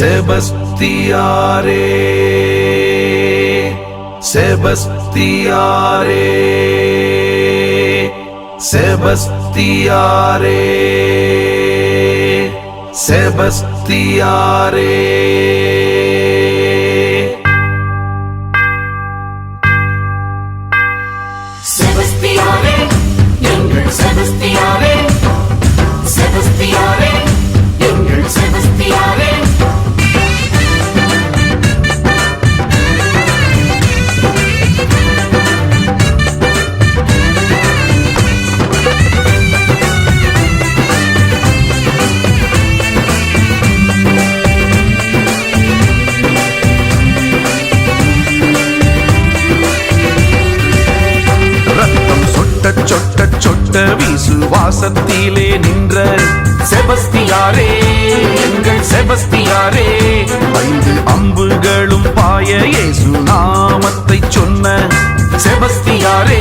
செபஸ்தியாரே செபஸ்தியாரே செபஸ்தியாரே செபஸ்தியாரே. விசுவாசத்திலே நின்ற செபஸ்தியாரே எங்கள் செபஸ்தியாரே. ஐந்து அம்புகளும் பாய இயேசு நாமத்தை சொன்ன செபஸ்தியாரே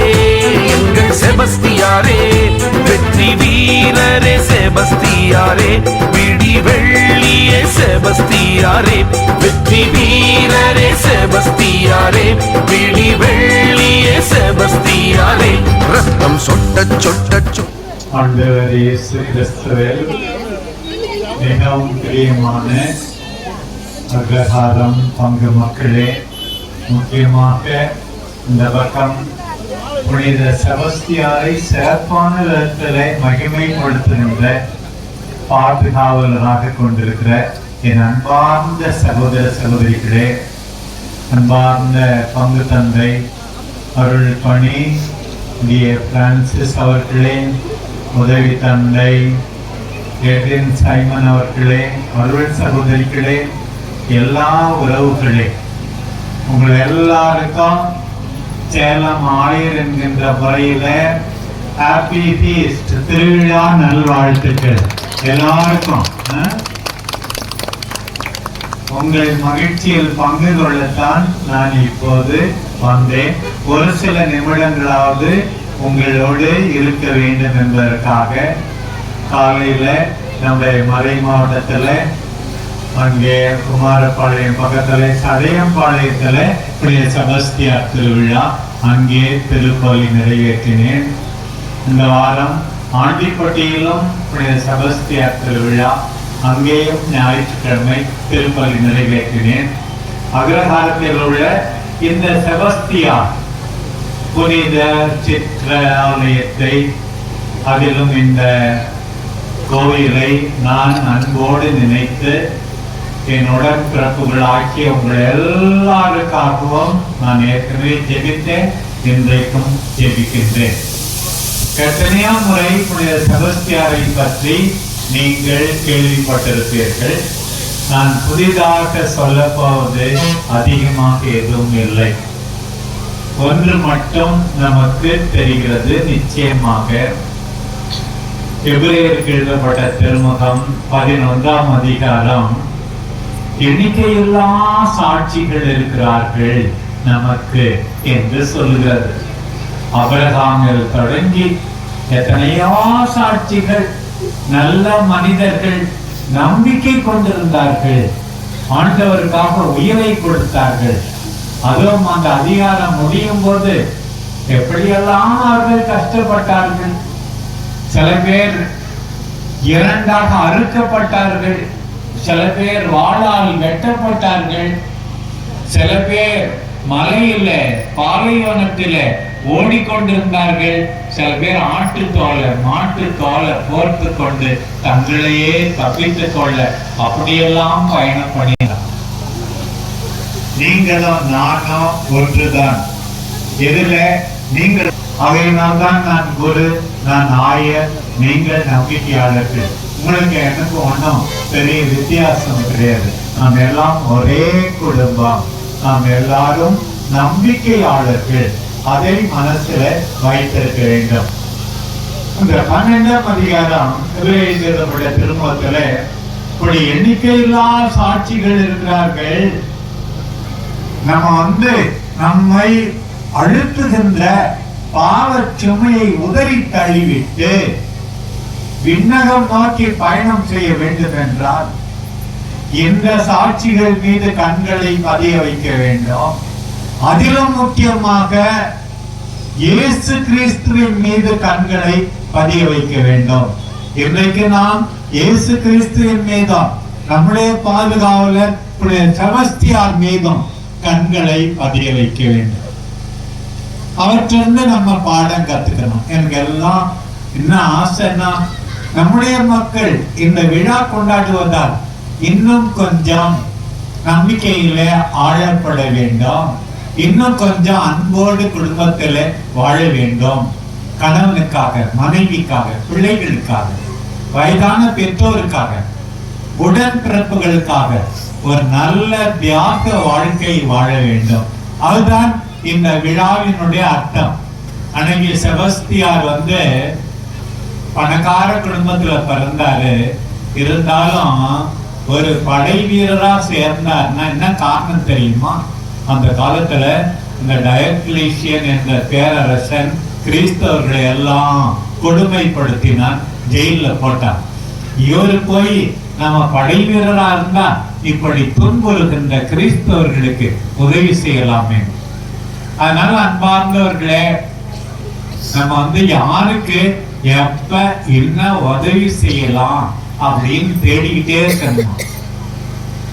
எங்கள் செபஸ்தியாரே. வெற்றி வீரரே செபஸ்தியாரே விடி வெள்ளியே செபஸ்தியாரே. வெற்றி வீரரே செபஸ்தியாரே விடி வெள்ளியே செபஸ்தியாரே. ரத்தம் சொட்ட சொட்ட சொட்ட ஆண்டவர் இயேசு கிறிஸ்துவில் மிகவும் பிரியமான அக்ரஹாரம் பங்கு மக்களே முக்கியமாக இந்த பக்கம் புனித செபஸ்தியாரை சிறப்பான விதத்திலே மகிமைப்படுத்துகின்ற பாதுகாவலராக கொண்டிருக்கிற என் அன்பார்ந்த சகோதர சகோதரிகளே அன்பார்ந்த பங்கு தந்தை அருள் பணி டிஎ பிரான்சிஸ் அவர்களே உதவி தந்தை எட்ரின் சைமன் அவர்களே அருள் சகோதரிகளே எல்லா உறவுகளே. உங்கள் எல்லாருக்கும் சேலம் ஆயர் என்கின்ற முறையில் ஹாப்பி ஃபீஸ்ட் திருவிழா நல்வாழ்த்துக்கள். எல்லாருக்கும் உங்கள் மகிழ்ச்சியில் பங்கு கொள்ளத்தான் நான் இப்போது வந்தேன். ஒரு சில நிமிடங்களாவது உங்களோடு இருக்க வேண்டும் என்பதற்காக காலையில் நம்முடைய மறை மாவட்டத்தில் அங்கே குமாரப்பாளையம் பக்கத்தில் சடையம்பாளையத்தில் புனித சபஸ்தியார் திருவிழா அங்கே திருப்பலி நிறைவேற்றினேன். இந்த வாரம் ஆண்டிப்பட்டியிலும் புனித சபஸ்தியார் திருவிழா அங்கேயும் ஞாயிற்றுக்கிழமை திருப்பலி நிறைவேற்றினேன். அக்ரஹாரத்தில் உள்ள இந்த செபஸ்தியார் புனித சிற்றாலயத்தை அதிலும் இந்த கோவிலை நான் அன்போடு நினைத்து என்னுடன் பிறப்புகளாக்கிய உங்கள் எல்லாருக்காகவும் நான் ஏற்கனவே ஜெபித்தேன் இன்றைக்கும் ஜெபிக்கின்றேன். எத்தனையோ முறை புனித செபஸ்தியாரை பற்றி நீங்கள் கேள்விப்பட்டிருப்பீர்கள். நான் புதிதாக சொல்லப் போவது அதிகமாக எதுவும் இல்லை. ஒன்று மட்டும் நமக்கு தெரிகிறது நிச்சயமாக. எபிரேயருக்கு எழுதப்பட்ட திருமுகம் பதினொன்றாம் அதிகாரம். எண்ணிக்கையில்லா சாட்சிகள் இருக்கிறார்கள் நமக்கு என்று சொல்லுகிறது அபிரகாமில் தொடங்கி எத்தனையோ சாட்சிகள் நல்ல மனிதர்கள் நம்பிக்கை கொண்டிருந்தார்கள். ஆண்டவருக்காக உயிரை கொடுத்தார்கள். அதுவும் அந்த அதிகாரம் முடியும் போது எப்படியெல்லாம் அவர்கள் கஷ்டப்பட்டார்கள்? சில பேர் இரண்டாக அறுக்கப்பட்டார்கள். சில பேர் வாழால் வெட்டப்பட்டார்கள். சில பேர் மலையில பாலைவனத்தில ஓடிக்கொண்டிருந்தார்கள். சில பேர் ஆட்டு தோலை மாட்டு தோலை போர்த்து கொண்டு தங்களையே தப்பித்துக் கொள்ள அப்படியெல்லாம் பயணம் பண்ணி நீங்களும் நானும் ஒன்றுதான். எதுல நீங்கள் அவையினால் தான் நான் குரு நான் ஆயர் நீங்கள் நம்பிக்கையாளர்கள். உங்களுக்கு எனக்கு ஒன்றும் பெரிய வித்தியாசம் கிடையாது. நாம் எல்லாம் ஒரே குடும்பம். நாம் எல்லாரும் நம்பிக்கையாளர்கள். அதை மனசுல வைத்திருக்க வேண்டும். இந்த பன்னெண்டாம் அதிகாரம் திருமணத்தில் திருமுகத்துல இப்படி எண்ணிக்கையில்லா சாட்சிகள் இருக்கிறார்கள். நம்ம வந்து நம்மை அழுத்துகின்ற பாவச் சுமையை உதறி தள்ளிவிட்டு விண்ணகம் நோக்கி பயணம் செய்ய வேண்டும் என்றால் இந்த சாட்சிகள் மீது கண்களை பதிய வைக்க வேண்டும்? அதிலும் முக்கியமாக இயேசு கிறிஸ்துவின் மீது கண்களை பதிய வைக்க வேண்டும். இன்றைக்கு நாம் இயேசு கிறிஸ்துவின் மீதும் நம்முடைய பாதுகாவலர் சமஸ்தியார் செபஸ்தியார் மீதும் கண்களை பதிய வைக்க வேண்டும். அவற்றிலிருந்து நம்ம பாடம் கத்துக்கணும். எனக்கு எல்லாம் என்ன ஆசைன்னா நம்முடைய மக்கள் இந்த விழா கொண்டாடுவதால் இன்னும் கொஞ்சம் நம்பிக்கையில ஆழப்பட வேண்டும். இன்னும் கொஞ்சம் அன்போடு குடும்பத்தில் வாழ வேண்டும். கணவனுக்காக மனைவிக்காக பிள்ளைகளுக்காக வயதான பெற்றோருக்காக உடன்பிறப்புகளுக்காக ஒரு நல்ல தியாக வாழ்க்கை வாழ வேண்டும். அதுதான் இந்த விழாவினுடைய அர்த்தம். அன்னைக்கு செபஸ்தியார் வந்து பணக்கார குடும்பத்துல பிறந்தாரு. இருந்தாலும் ஒரு படை வீரரா சேர்ந்தார்னா என்ன காரணம் தெரியுமா? அந்த காலத்துல இந்த டயக்லீஷியன் என்ற பேரரசன் கிறிஸ்தவர்களை எல்லாம் கொடுமைப்படுத்தினான் ஜெயில போட்டான். இவரு போய் நம்ம படை வீரரா இருந்தா இப்படி துன்புறுகின்ற கிறிஸ்தவர்களுக்கு உதவி செய்யலாமே. அதனால அன்பார்ந்தவர்களே நம்ம வந்து யாருக்கு எப்ப என்ன உதவி செய்யலாம் அப்படின்னு தேடிக்கிட்டே இருக்கணும்?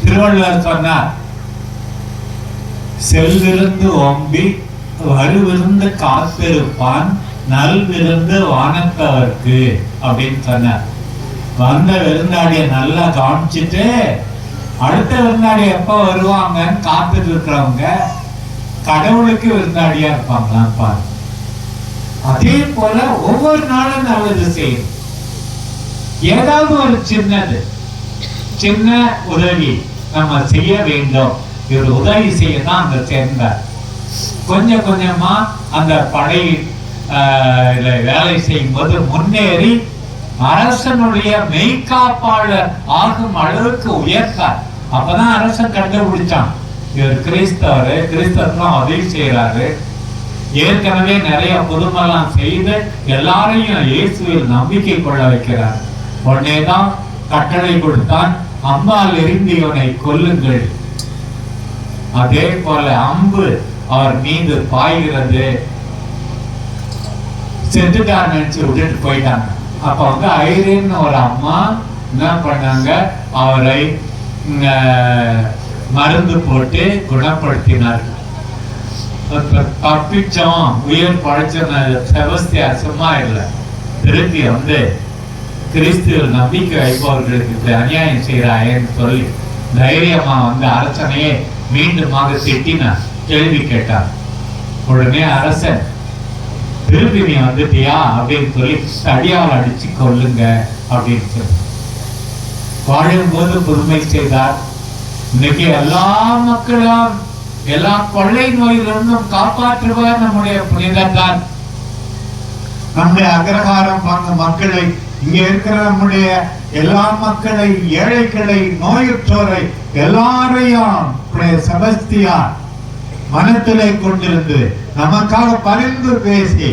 திருவள்ளுவர் சொன்னார் செல்விருந்து ஒம்பி வருவிருந்து காத்திருப்பான் நல்விருந்து வானத்தவர்க்கு அப்படின்னு சொன்னார். வந்த விருந்தாடிய நல்லா காமிச்சிட்டு அடுத்த விருந்தாடி எப்ப வருவாங்கன்னு காத்துட்டு இருக்கிறவங்க கடவுளுக்கு விருந்தாடியா இருப்பாங்களாம் பாரு அதே போல ஒவ்வொரு நாளும் நல்லது செய்யும் ஏதாவது ஒரு சின்னது சின்ன உதவி நம்ம செய்ய வேண்டும். இவர் உதவி செய்ய தான் அங்க சேர்ந்தார் கொஞ்சம் கொஞ்சமா அந்த படை ஆஹ், இதுல வேலை செய்யும் போது முன்னேறி அரசனுடைய மெய்காப்பாளர் ஆகும் அளவுக்கு உயர்த்தார். அப்பதான் அரசன் கண்டுபிடிச்சான் இவர் கிறிஸ்தவரு கிறிஸ்தவர்லாம் உதவி செய்யறாரு ஏற்கனவே நிறைய புதுமெல்லாம் செய்து எல்லாரையும் இயேசுவில் நம்பிக்கை கொள்ள வைக்கிறார். உடனேதான் கட்டளை கொடுத்தான் அம்பால் இருந்து இவனை கொல்லுங்கள். அதே போல அம்பு அவர் மீது பாய்கிறது. செத்துட்டார் நினைச்சு விட்டுட்டு போயிட்டாங்க. அப்ப வந்து ஐரின்னு ஒரு அம்மா என்ன பண்ணாங்க? அவரை மருந்து போட்டு குணப்படுத்தினார். தப்பிச்சோம். உயிர் பழைச்சோம் செவஸ்தியா சும்மா இல்லை. திருப்பி வந்து கிறிஸ்துவில் நம்பிக்கை வைப்பவர்களுக்கு இப்படி அநியாயம் செய்கிறாயேன்னு சொல்லி தைரியமா வந்து அரசனையே மீண்டுமாக திட்டினார் கேள்வி கேட்டார். உடனே அரசன் திருப்பி நீ வந்துட்டியா? அப்படின்னு சொல்லி தடியால் அடிச்சு கொள்ளுங்க அப்படின்னு சொல்லி. வாழும்போது புதுமை செய்தார். இன்னைக்கு எல்லா மக்களும் எல்லா கொள்ளை நோயிலிருந்தும் காப்பாற்றுவார் நம்முடைய புனிதத்தான் நம்முடைய அக்ரஹாரம் பங்கு மக்களை இங்க இருக்கிற நம்முடைய எல்லா மக்களை ஏழைகளை நோயுற்றோரை எல்லாரையும் செபஸ்தியா மனத்திலே கொண்டிருந்து நமக்காக பரிந்து பேசி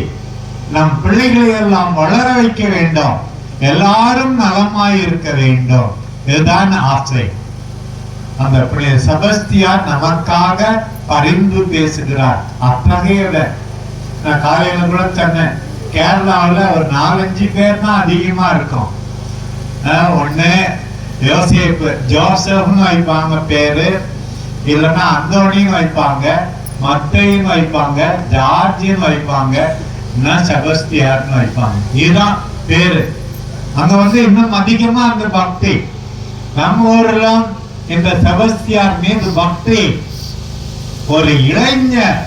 நம் பிள்ளைகளை எல்லாம் வளர வைக்க வேண்டும். எல்லாரும் நலமாய் இருக்க வேண்டும். இதுதான் ஆசை. அந்த புனித செபஸ்தியார் நமக்காக பரிந்து பேசுகிறார். அத்தகையவர் நான் காலையில கூட சொன்னேன் கேரளாவில் ஒரு நாலஞ்சு பேர் தான் அதிகமா இருக்கும். ஒண்ணு யோசிப்பு ஜோசப்னு வைப்பாங்க பேரு. இல்லைன்னா அந்தோனின்னு வைப்பாங்க மத்தையும் வைப்பாங்க ஜார்ஜின்னு வைப்பாங்க செபஸ்தியார்னு வைப்பாங்க. இதுதான் பேரு. அங்க வந்து இன்னும் அதிகமா அந்த பக்தி. நம்மூரெல்லாம் இந்த செபஸ்தியார் மீது பக்தி ஒரு இளைஞர்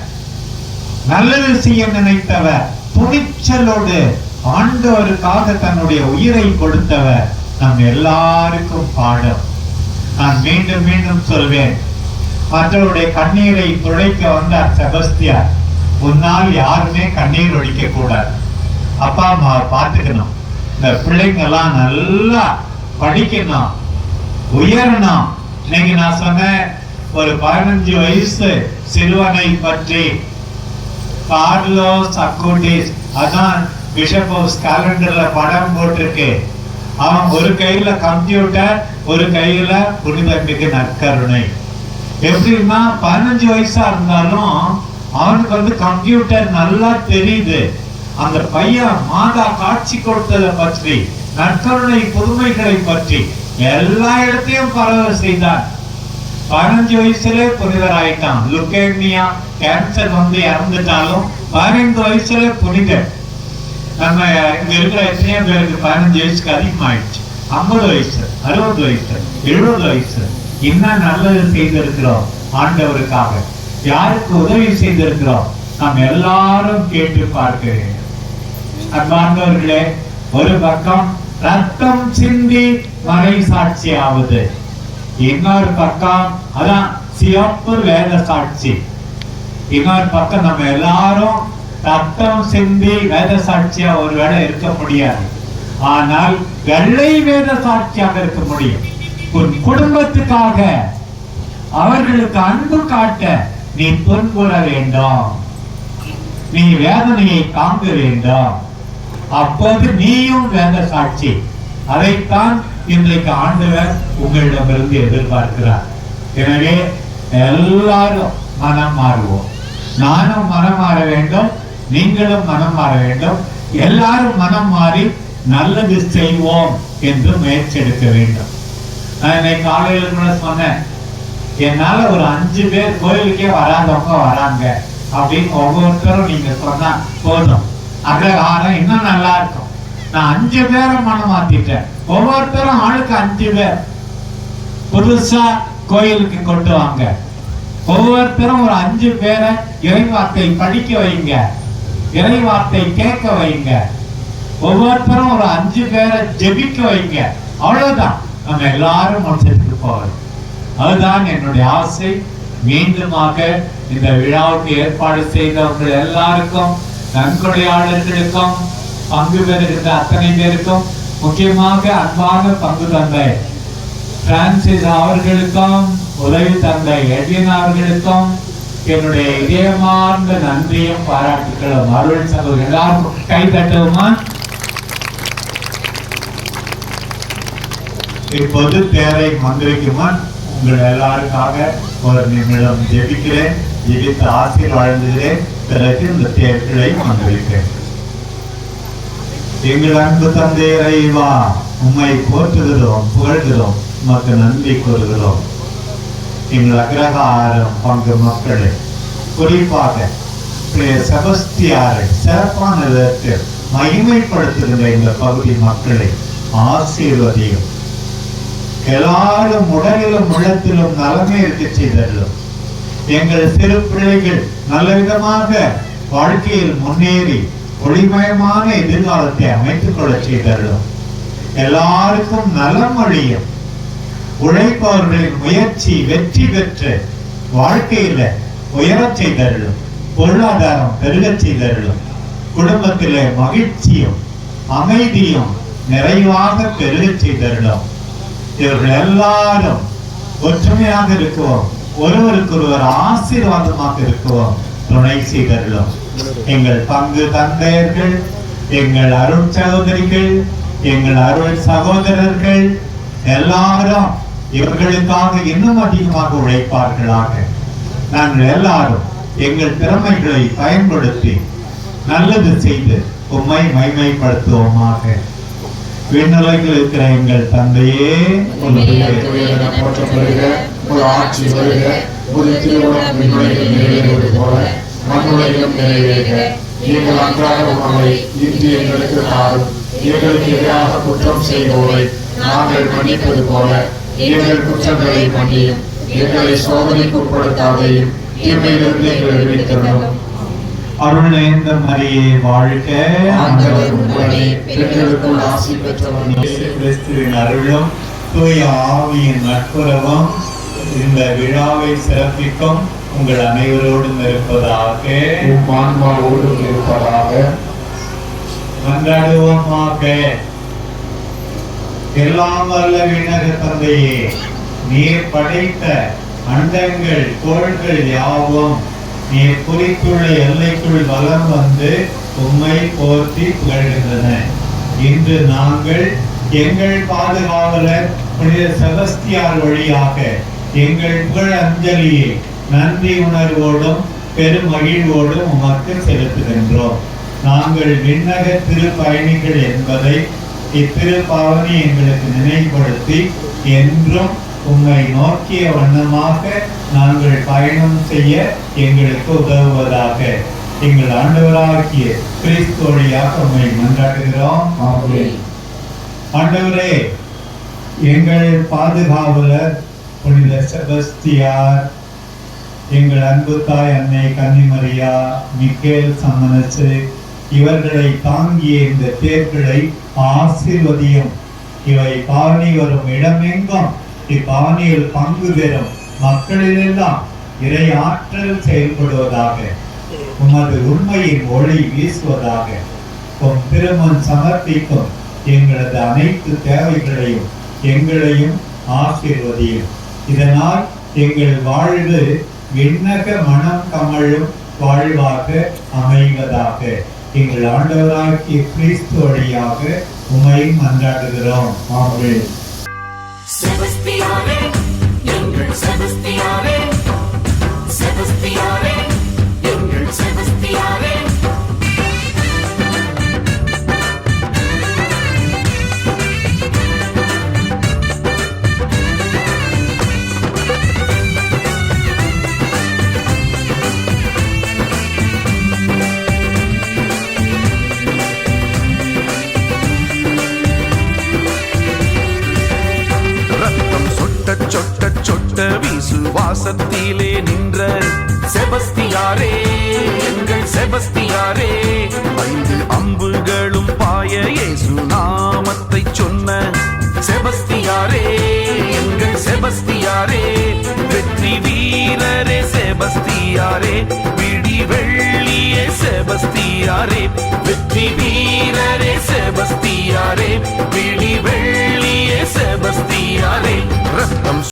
நல்லது செய்ய நினைத்தவர் துணிச்சலோடு ஆண்டவருக்காக தன்னுடைய உயிரை கொடுத்தவர் நம் எல்லாருக்கும் பாடம். நான் மீண்டும் மீண்டும் சொல்வேன் மற்றவருடைய கண்ணீரை துடைக்க வந்தார் செபஸ்தியார். உன்னால் யாருமே கண்ணீர் ஒழிக்க கூடாது அப்பா அம்மா பார்த்துக்கணும். இந்த பிள்ளைங்க எல்லாம் நல்லா படிக்கணும். உயரணும் இன்னைக்கு நான் சொன்னேன் ஒரு பதினஞ்சு வயசு சிறுவனை பற்றி கார்லோஸ் அக்கோட்டிஸ் அதான் பிஷப் ஹவுஸ் கேலண்டர்ல படம் போட்டிருக்கு. அவன் ஒரு கையில கம்ப்யூட்டர் ஒரு கையில புனிதம்பிக்கு நற்கருணை. எப்படின்னா பதினஞ்சு வயசா இருந்தாலும் அவனுக்கு வந்து கம்ப்யூட்டர் நல்லா தெரியுது. அந்த பையன் மாதா காட்சி கொடுத்ததை பற்றி நற்கருணை புதுமைகளை பற்றி எல்லா இடத்தையும் பரவ செய்தான் பதினஞ்சு வயசுல புனிதர் ஆயிட்டான். லுக்கேமியா கேன்சர் வந்து இறந்துட்டாலும் பதினைந்து வயசுல புனிதர். நம்ம இங்க இருக்கிற எத்தனையோ பேருக்கு பதினஞ்சு வயசுக்கு அதிகமாயிடுச்சு. ஐம்பது வயசு அறுபது வயசு எழுபது வயசு. என்ன நல்லது செய்திருக்கிறோம் ஆண்டவருக்காக? யாருக்கு உதவி செய்திருக்கிறோம்? நாம் எல்லாரும் கேட்டு பார்க்கிறேன். அன்பார்ந்தவர்களே ஒரு பக்கம் ரத்தம் சிந்தி மறை சாட்சியாவது இன்னொரு பக்கம் அதான் சிவப்பு வேத சாட்சி. இன்னொரு பக்கம் நம்ம எல்லாரும் ரத்தம் சிந்தி வேத சாட்சியா ஒருவேளை இருக்க முடியாது. ஆனால் வெள்ளை வேத சாட்சியாக இருக்க முடியும். உன் குடும்பத்துக்காக அவர்களுக்கு அன்பு காட்ட நீ துன்புற வேண்டும். நீ வேதனையை தாங்க வேண்டும். அப்போது நீயும் வேத சாட்சி. அதைத்தான் இன்றைக்கு ஆண்டவர் உங்களிடமிருந்து எதிர்பார்க்கிறார். எனவே எல்லாரும் மனம் மாறுவோம். நானும் மனம் மாற வேண்டும் நீங்களும் மனம் மாற வேண்டும். எல்லாரும் மனம் மாறி நல்லது செய்வோம் என்று முயற்சி எடுக்க வேண்டும். நான் இன்னைக்கு கூட சொன்னேன் என்னால ஒரு அஞ்சு பேர் கோயிலுக்கே வராதவங்க வராங்க. அப்படின்னு ஒவ்வொருத்தரும் நீங்க சொன்னா போதும். அக்ரஹாரம் இன்னும் நல்லா இருக்கும். நான் அஞ்சு பேரை மனம் மாத்திட்டேன் ஒவ்வொருத்தரும் ஆளுக்கு அஞ்சு பேர். புதுசா கோயிலுக்கு கொண்டு வாங்க. ஒவ்வொருத்தரும் ஒரு அஞ்சு பேரை இறைவார்த்தை படிக்க வைங்க. இறைவார்த்தை கேட்க வைங்க. ஒவ்வொருத்தரும் ஒரு அஞ்சு பேரை ஜெபிக்க வைங்க. அவ்வளவுதான். நம்ம எல்லாரும் மனுஷத்துக்கு போவோம் அதுதான் என்னுடைய ஆசை. மீண்டுமாக இந்த விழாவுக்கு ஏற்பாடு செய்தவர்கள் எல்லாருக்கும் நன்கொடையாளர்களுக்கும் பங்கு பெறுகின்ற அத்தனை பேருக்கும் முக்கியமாக அன்பான பங்கு தந்தை பிரான்சிஸ் அவர்களுக்கும் உதவி தந்தை எட்வின் அவர்களுக்கும் என்னுடைய இதயமார்ந்த நன்றியும் பாராட்டுகளும். அருள் சகோதரர் எல்லாரும் கை தட்டுவோமா? இப்போது தேரை மந்திரிக்குமான் உங்கள் எல்லாருக்காக ஒரு நிமிடம் ஜெபிக்கிறேன் ஜெபித்து ஆசீர் வாழ்ந்துகிறேன் பிறகு இந்த தேர்களை மந்திரிக்கிறேன் எங்கள் அன்பு தந்தை இறைவா உம்மை போற்றுகிறோம் புகழ்கிறோம் உமக்கு நன்றி கூறுகிறோம். எங்கள் அக்ரகாரம் பங்கு மக்களை குறிப்பாக செபஸ்தியாரை சிறப்பான விதத்தில் மகிமைப்படுத்துகின்ற எங்கள் பகுதி மக்களை ஆசீர்வதியும். எல்லாரும் உடலிலும் உள்ளத்திலும் நலமே இருக்க செய்தல்லும் எங்கள் சிறு பிள்ளைகள் நல்ல விதமாக வாழ்க்கையில் முன்னேறி ஒளிமயமான எதிர்காலத்தை அமைத்துக் கொள்ள செய்தல்லும் எல்லாருக்கும் நலம் அழியும். உழைப்பவர்களின் முயற்சி வெற்றி பெற்று வாழ்க்கையில உயரச் செய்தருளும். பொருளாதாரம் பெருகச் செய்தருளும். குடும்பத்திலே மகிழ்ச்சியும் அமைதியும் நிறைவாக பெருகச் செய்தருளும். இவர்கள் எல்லாரும் ஒற்றுமையாக இருக்குவோம். ஒருவருக்கு ஒருவர் ஆசீர்வாதமாக இருக்குவோம். துணை செய்தருளும். எங்கள் பங்கு தந்தையர்கள் எங்கள் அருள் சகோதரிகள் எங்கள் அருள் சகோதரர்கள் எல்லாரும் இவர்களுக்காக இன்னும் அதிகமாக உழைப்பார்களாக. நாங்கள் எல்லாரும் எங்கள் திறமைகளை பயன்படுத்தி நல்லது செய்து உம்மை மைமைப்படுத்துவோமாக. விண்ணுலகில் இருக்கிற எங்கள் தந்தையே உன்னுடைய துயரென போற்றப்படுக ஒரு ஆட்சி வருக ஒரு திருமணம் போல மண்ணுலகிலும் நிறைவேறுக எங்கள் அன்றாட உணவை இன்று எங்களுக்கு தாரும். எங்களுக்கு எதிராக குற்றம் செய்வோரை நாங்கள் மன்னிப்பது போல எங்கள் குற்றங்களை மன்னியும். எங்களை சோதனைக்கு உட்படுத்தாதையும் தீமையிலிருந்து எங்களை விடுவித்தரணும் அருள் நிறைந்த மரியே வாழ்க பெண்களுக்குள் ஆசி கிறிஸ்துவின் அருளும் தூய ஆவியின் நட்புறவும். இந்த விழாவை சிறப்பிக்கும் உங்கள் அனைவரோடும் இருப்பதாக. உம் ஆன்மாவோடு இருப்பதாக. மன்றாடுவோமாக. எல்லாம் வல்ல விண்ணக தந்தையே நீர் படைத்த அண்டங்கள் கோள்கள் யாவும் நீர் குறித்துள்ள எல்லைக்குள் வலம் வந்து உம்மை போற்றி புகழ்கின்றன. இன்று நாங்கள் எங்கள் பாதுகாவலர் புனித செபஸ்தியார் வழியாக எங்கள் புகழ் அஞ்சலியை நன்றி உணர்வோடும் பெரும் மகிழ்வோடும் உமக்கு செலுத்துகின்றோம் நாங்கள் விண்ணக திருப்பயணிகள் என்பதை இத்திருப்பாவனி எங்களுக்கு நினைவுபடுத்தி என்றும் உம்மை நோக்கிய வண்ணமாக நாங்கள் பயணம் செய்ய எங்களுக்கு உதவுவதாக எங்கள் ஆண்டவராகிய கிறிஸ்து வழியாக உம்மை மன்றாடுகிறோம். ஆண்டவரே எங்கள் பாதுகாவலர் புனித செபஸ்தியார் எங்கள் அன்பு தாய் அன்னை கன்னிமரியா மிக்கேல் சம்மனசு இவர்களை தாங்கிய இந்த தேர்களை ஆசிர்வதியும். இவை பாவனி வரும் இடமெங்கும் இப்பாவனியில் பங்கு பெறும் மக்களிலெல்லாம் இறை ஆற்றல் செயல்படுவதாக உமது உண்மையின் ஒளி வீசுவதாக உம் திருமண் சமர்ப்பிக்கும் எங்களது அனைத்து தேவைகளையும் எங்களையும் ஆசிர்வதியும். இதனால் எங்கள் வாழ்வு எண்ணக மனம் கமழும் வாழ்வாக அமைவதாக. எங்கள் ஆண்டவராகிய கிறிஸ்து வழியாக உமை மன்றாடுகிறோம். ஆமென். செபஸ்தியாவே எங்கள் செபஸ்தியாவே. செபஸ்தியாவே எங்கள் செபஸ்தியாவே. கொண்ட விசுவாசத்திலே நின்ற செபஸ்தியாரே எங்கள் செபஸ்தியாரே. ஐந்து அம்புகளும் பாய இயேசு நாமத்தை சொன்ன செபஸ்தியாரே எங்கள் செபஸ்தியாரே. வெற்றி வீரரே செபஸ்தியாரே விடி வெள்ளியே செபஸ்தியாரே. வெற்றி வீரரே செபஸ்தியாரே விழி வெள்ளியே செபஸ்தியாரே. ரத்தம்